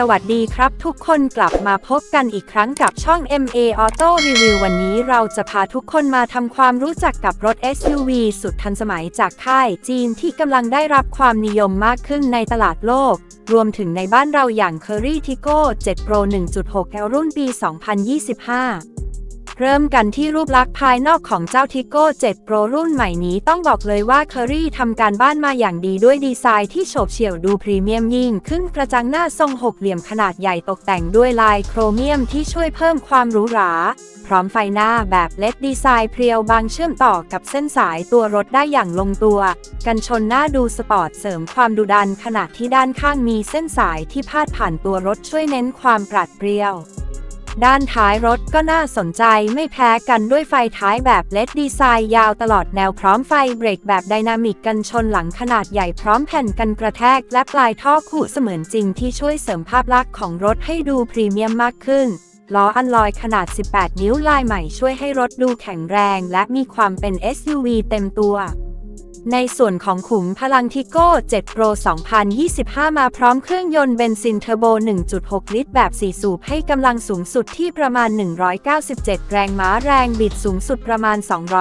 สวัสดีครับทุกคนกลับมาพบกันอีกครั้งกับช่อง MA Auto Review วันนี้เราจะพาทุกคนมาทำความรู้จักกับรถ SUV สุดทันสมัยจากค่ายจีนที่กำลังได้รับความนิยมมากขึ้นในตลาดโลก รวมถึงในบ้านเราอย่าง Curry Tigo 7 Pro 1.6 แกรุ่นปี 2025 เริ่มกันที่รูปลักษณ์ภายนอกของเจ้า Tigo 7 Pro รุ่นใหม่นี้ต้องบอกเลยว่า Curry ทำการบ้านมาอย่างดีด้วยดีไซน์ที่โฉบเฉี่ยวดูพรีเมียมยิ่งขึ้นกระจังหน้าทรงหกเหลี่ยมขนาดใหญ่ตกแต่งด้วยลายโครเมียมที่ช่วยเพิ่มความหรูหรา พร้อมไฟหน้าแบบเลดดีไซน์เพรียวบางเชื่อมต่อกับเส้นสายตัวรถได้อย่างลงตัว กันชนหน้าดูสปอร์ตเสริมความดุดันขณะที่ด้านข้างมีเส้นสายที่พาดผ่านตัวรถช่วยเน้นความปราดเปรียว ด้านท้ายรถก็น่าสนใจไม่แพ้กันด้วยไฟท้ายแบบเลดดีไซน์ยาวตลอดแนวพร้อมไฟเบรกแบบไดนามิกกันชนหลังขนาดใหญ่พร้อมแผ่นกันกระแทก และปลายท่อคู่เสมือนจริงที่ช่วยเสริมภาพลักษณ์ของรถให้ดูพรีเมียมมากขึ้นล้ออันลอยขนาด 18 นิ้วลายใหม่ช่วยให้รถดูแข็งแรง และมีความเป็น SUV เต็มตัว ในส่วนของขุมพลังทิโก้ 7 Pro 2025 มาพร้อมเครื่องยนต์เบนซินเทอร์โบ 1.6 ลิตรแบบ 4 สูบให้กำลังสูงสุดที่ประมาณ 197 แรงม้าแรงบิดสูงสุดประมาณ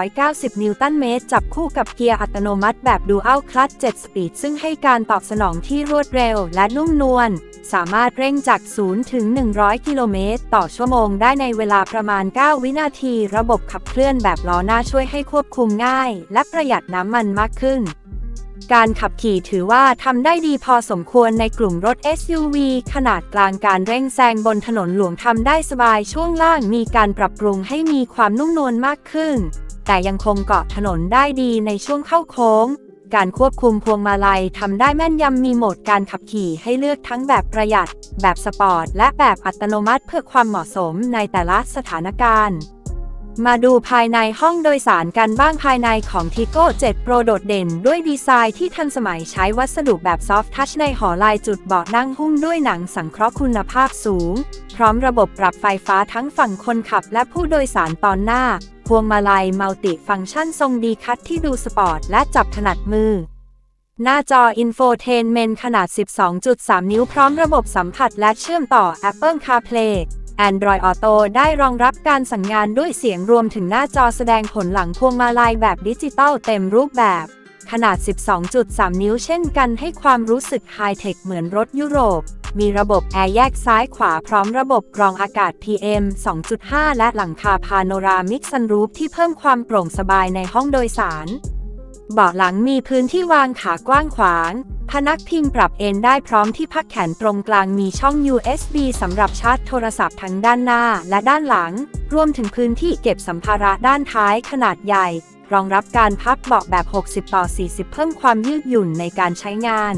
290 นิวตันเมตร จับคู่กับเกียร์อัตโนมัติแบบดูอัลคลัต7สปีดซึ่งให้การตอบสนองที่รวดเร็วและนุ่มนวล สามารถเร่งจาก 0 ถึง 100 กิโลเมตร ต่อชั่วโมงได้ในเวลาประมาณ 9 วินาที ระบบขับเคลื่อนแบบล้อหน้าช่วยให้ควบคุมง่าย และประหยัดน้ำมันมากขึ้น การขับขี่ถือว่าทำได้ดีพอสมควรในกลุ่มรถ SUV ขนาดกลางการเร่งแซงบนถนนหลวงทำได้สบายช่วงล่างมีการปรับปรุงให้มีความนุ่มนวลมากขึ้น แต่ยังคงเกาะถนนได้ดีในช่วงเข้าโค้งการควบคุมพวงมาลัยทำได้แม่นยำมีโหมดการขับขี่ให้เลือกทั้งแบบประหยัด แบบสปอร์ต และแบบอัตโนมัติเพื่อความเหมาะสมในแต่ละสถานการณ์ มาดูภายในห้องโดยสารกันบ้างภายในของ Tigo 7 Pro โดดเด่น ด้วยดีไซน์ที่ทันสมัยใช้วัสดุแบบซอฟท์ทัชในหอลายจุดเบาะนั่งหุ้มด้วยหนังสังเคราะห์คุณภาพสูง พร้อมระบบปรับไฟฟ้าทั้งฝั่งคนขับและผู้โดยสารตอนหน้า พวงมาลัยมัลติฟังก์ชันทรงดีคัดที่ดูสปอร์ตและจับถนัดมือ หน้าจออินโฟเทนเมนขนาด 12.3 นิ้วพร้อมระบบสัมผัสและเชื่อมต่อ Apple CarPlay Android Auto ได้รองรับการสั่งงานด้วยเสียงรวมถึงหน้าจอแสดงผลหลังพวงมาลัยแบบดิจิตอลเต็มรูปแบบ ขนาด 12.3 นิ้วเช่นกันให้ความรู้สึกไฮเทคเหมือนรถยุโรป มีระบบแอร์แยกซ้ายขวาพร้อมระบบกรองอากาศ PM 2.5 และหลังคาพาโนรามิกซันรูฟที่เพิ่มความโปร่งสบายในห้องโดยสาร เบาะหลังมีพื้นที่วางขากว้างขวาง พนักพิงปรับเอนได้พร้อมที่พักแขนตรงกลางมีช่อง USB สำหรับชาร์จโทรศัพท์ทั้งด้านหน้าและด้านหลัง รวมถึงพื้นที่เก็บสัมภาระด้านท้ายขนาดใหญ่ รองรับการพับเบาะแบบ 60 ต่อ 40 เพิ่มความยืดหยุ่นในการใช้งาน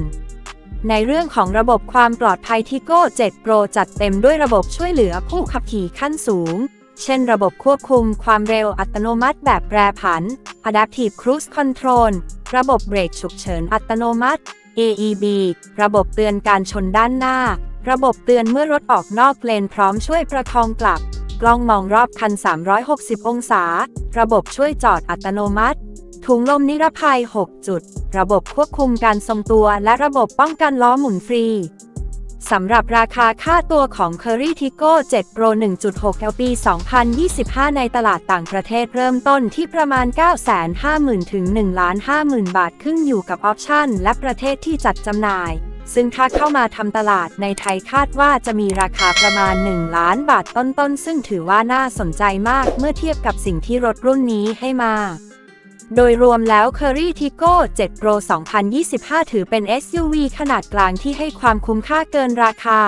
ในเรื่องของระบบความปลอดภัยที่โก้ 7 Pro จัดเต็มด้วยระบบช่วยเหลือผู้ขับขี่ขั้นสูง เช่นระบบควบคุมความเร็วอัตโนมัติแบบแปรผัน Adaptive Cruise Control ระบบเบรกฉุกเฉินอัตโนมัติ AEB ระบบเตือนการชนด้านหน้า ระบบเตือนเมื่อรถออกนอกเลนพร้อมช่วยประคองกลับ กล้องมองรอบคัน 360 องศา ระบบช่วยจอดอัตโนมัติ ถุงลมนิรภัย 6 จุด ระบบควบคุมการทรงตัวและระบบป้องกันล้อหมุนฟรี สำหรับราคาค่าตัวของ Curry Tigo 7 Pro 1.6 L ปี 2025 ในตลาดต่างประเทศเริ่มต้นที่ประมาณ 950,000 ถึง 1,50,000 บาทขึ้นอยู่กับออปชันและประเทศที่จัดจำหน่าย ซึ่งถ้าเข้ามาทำตลาดในไทยคาดว่าจะมีราคาประมาณ 1 ล้านบาทต้นๆ ซึ่งถือว่าน่าสนใจมากเมื่อเทียบกับสิ่งที่รถรุ่นนี้ให้มา โดยรวมแล้ว Curry Tigo 7 Pro 2025 ถือเป็น SUV ขนาดกลางที่ให้ความคุ้มค่าเกินราคา